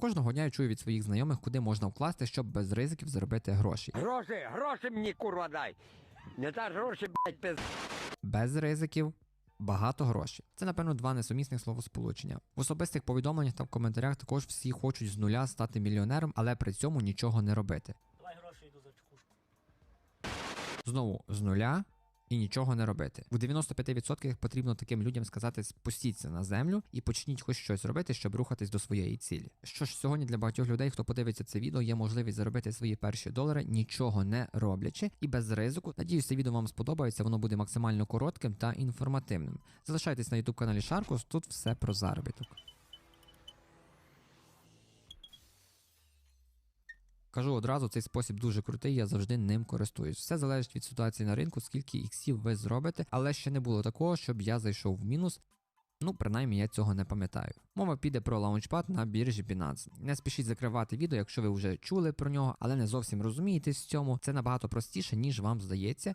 Кожного дня я чую від своїх знайомих, куди можна вкласти, щоб без ризиків заробити гроші. Гроші, гроші мені курва дай. Не даш гроші, блядь, пиз... Без ризиків. Багато грошей. Це, напевно, два несумісних словосполучення. В особистих повідомленнях та в коментарях також всі хочуть з нуля стати мільйонером, але при цьому нічого не робити. Давай гроші йду за чекушку. Знову з нуля і нічого не робити. В 95% потрібно таким людям сказати спустіться на землю і почніть хоч щось робити, щоб рухатись до своєї цілі. Що ж, сьогодні для багатьох людей, хто подивиться це відео, є можливість заробити свої перші долари, нічого не роблячи і без ризику. Надіюсь, це відео вам сподобається. Воно буде максимально коротким та інформативним. Залишайтесь на YouTube каналі Шаркус, тут все про заробіток. Кажу одразу, цей спосіб дуже крутий, я завжди ним користуюсь. Все залежить від ситуації на ринку, скільки іксів ви зробите, але ще не було такого, щоб я зайшов в мінус. Ну, принаймні я цього не пам'ятаю. Мова піде про лаунчпад на біржі Binance. Не спішіть закривати відео, якщо ви вже чули про нього, але не зовсім розумієтесь в цьому. Це набагато простіше, ніж вам здається.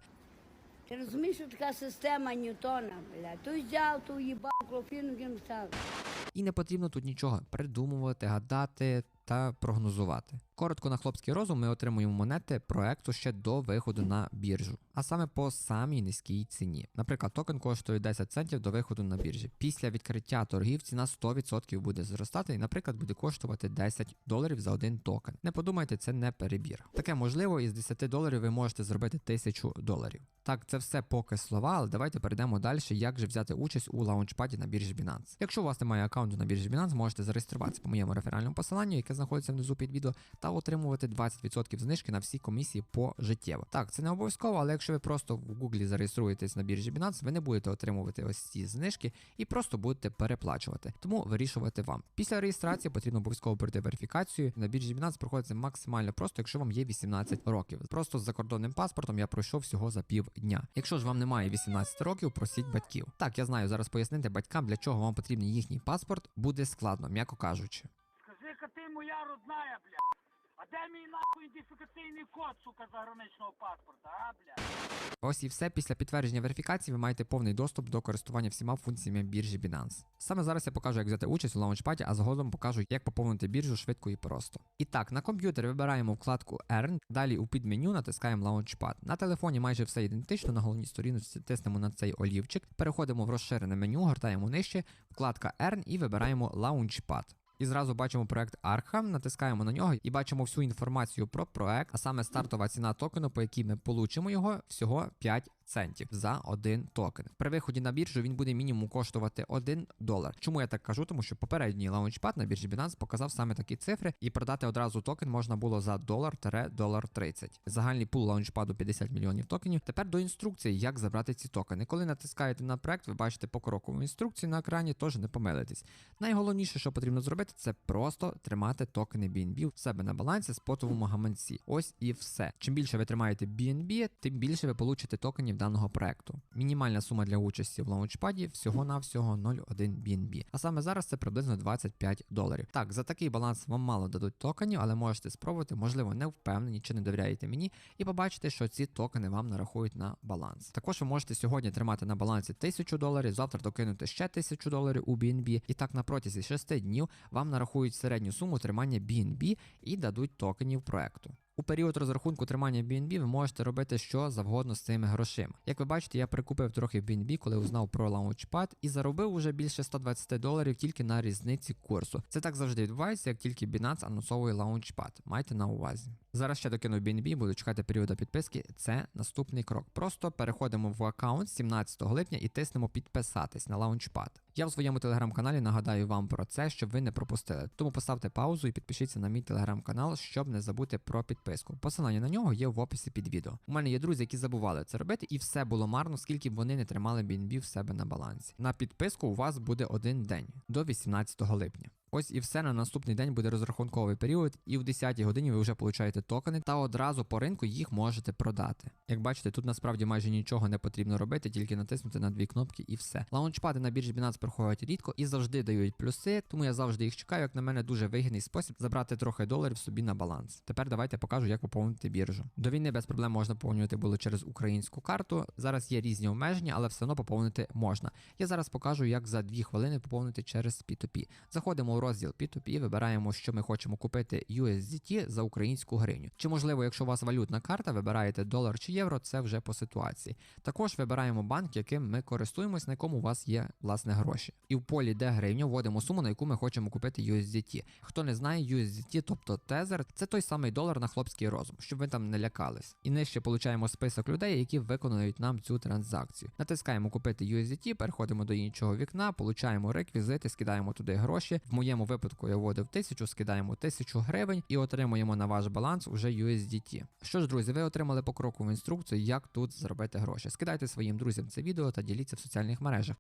Ти розумієш, що така система Ньютона, блядь? Той взяв, то їбав, клофіну ким став. І не потрібно тут нічого придумувати, гадати та прогнозувати. Коротко на хлопський розум ми отримуємо монети проекту ще до виходу на біржу, а саме по самій низькій ціні. Наприклад, токен коштує 10 центів до виходу на біржі. Після відкриття торгів ціна 100% буде зростати і, наприклад, буде коштувати 10 доларів за один токен. Не подумайте, це не перебір. Таке можливо, із 10 доларів ви можете зробити 1000 доларів. Так, це все поки слова, але давайте перейдемо далі, як же взяти участь у лаунчпаді на біржі Binance. Якщо у вас немає аккаунту на біржі Binance, можете зареєструватися по моєму реферальному посиланню, яке знаходиться внизу під відео, та отримувати 20% знижки на всі комісії пожиттєво. Так, це не обов'язково, але якщо ви просто в Гуглі зареєструєтесь на біржі Binance, ви не будете отримувати ось ці знижки і просто будете переплачувати. Тому вирішувати вам. Після реєстрації потрібно обов'язково пройти верифікацію. На біржі Binance проходиться максимально просто, якщо вам є 18 років. Просто з закордонним паспортом я пройшов всього за пів дня. Якщо ж вам немає 18 років, просіть батьків. Так, я знаю, зараз пояснити батькам, для чого вам потрібен їхній паспорт, буде складно, м'яко кажучи. Скажи-ка ти моя родная, бля. Де мій нахуй ідентифікаційний код, сука, заграничного паспорта, а, бля? Ось і все після підтвердження верифікації ви маєте повний доступ до користування всіма функціями біржі Binance. Саме зараз я покажу, як взяти участь у лаунчпаді, а згодом покажу, як поповнити біржу швидко і просто. І так, на комп'ютері вибираємо вкладку Earn, далі у підменю натискаємо Launchpad. На телефоні майже все ідентично, на головній сторінці тиснемо на цей олівчик, переходимо в розширене меню, гортаємо нижче, вкладка Earn і вибираємо Launchpad. І зразу бачимо проект Arkham, натискаємо на нього і бачимо всю інформацію про проект, а саме стартова ціна токену, по якій ми получимо його, всього 5 центів за один токен. При виході на біржу він буде мінімум коштувати 1 долар. Чому я так кажу? Тому що попередній лаунчпад на біржі Binance показав саме такі цифри, і продати одразу токен можна було за долар долар 30. Загальний пул лаунчпаду 50 мільйонів токенів. Тепер до інструкції, як забрати ці токени. Коли натискаєте на проект, ви бачите покрокову інструкцію на екрані, тож не помилитесь. Найголовніше, що потрібно зробити, це просто тримати токени BNB в себе на балансі спотовому гаманці. Ось і все. Чим більше ви тримаєте BNB, тим більше ви получите токенів даного проекту. Мінімальна сума для участі в лаунчпаді всього-навсього 0,1 BNB. А саме зараз це приблизно 25 доларів. Так, за такий баланс вам мало дадуть токенів, але можете спробувати, можливо, не впевнені чи не довіряєте мені, і побачите, що ці токени вам нарахують на баланс. Також ви можете сьогодні тримати на балансі 1000 доларів, завтра докинути ще 1000 доларів у BNB, і так на протязі 6 днів вам нарахують середню суму тримання BNB і дадуть токенів проекту. У період розрахунку тримання BNB ви можете робити що завгодно з цими грошима. Як ви бачите, я прикупив трохи BNB, коли узнав про Launchpad і заробив уже більше 120 доларів тільки на різниці курсу. Це так завжди відбувається, як тільки Binance анонсовує Launchpad. Майте на увазі. Зараз ще докину BNB, буду чекати періоду підписки. Це наступний крок. Просто переходимо в аккаунт 17 липня і тиснемо підписатись на Launchpad. Я в своєму телеграм-каналі нагадаю вам про це, щоб ви не пропустили. Тому поставте паузу і підпишіться на мій телеграм-канал, щоб не забути про підписку. Посилання на нього є в описі під відео. У мене є друзі, які забували це робити, і все було марно, скільки б вони не тримали BNB в себе на балансі. На підписку у вас буде один день до 18 липня. Ось і все на наступний день буде розрахунковий період, і в 10 годині ви вже получаєте токени та одразу по ринку їх можете продати. Як бачите, тут насправді майже нічого не потрібно робити, тільки натиснути на дві кнопки і все. Лаунчпади на біржі Binance проходять рідко і завжди дають плюси, тому я завжди їх чекаю. Як на мене, дуже вигідний спосіб забрати трохи доларів собі на баланс. Тепер давайте покажу, як поповнити біржу. До війни без проблем можна поповнювати було через українську карту. Зараз є різні обмеження, але все одно поповнити можна. Я зараз покажу, як за 2 хвилини поповнити через P2P. Заходимо у розділ P2P, вибираємо, що ми хочемо купити USDT за українську гривню. Чи можливо, якщо у вас валютна карта, вибираєте долар чи євро, це вже по ситуації. Також вибираємо банк, яким ми користуємось, на якому у вас є власне гроші. І в полі де гривню вводимо суму, на яку ми хочемо купити USDT. Хто не знає, USDT, тобто тезер, це той самий долар на хлопський розум, щоб ви там не лякались. І нижче получаємо список людей, які виконують нам цю транзакцію. Натискаємо купити USDT, переходимо до іншого вікна, получаємо реквізити, скидаємо туди гроші. В моєму випадку я вводив 1000, скидаємо 1000 гривень і отримуємо на ваш баланс уже USDT. Що ж, друзі, ви отримали покрокову інструкцію, як тут заробити гроші. Скидайте своїм друзям це відео та діліться в соціальних мережах.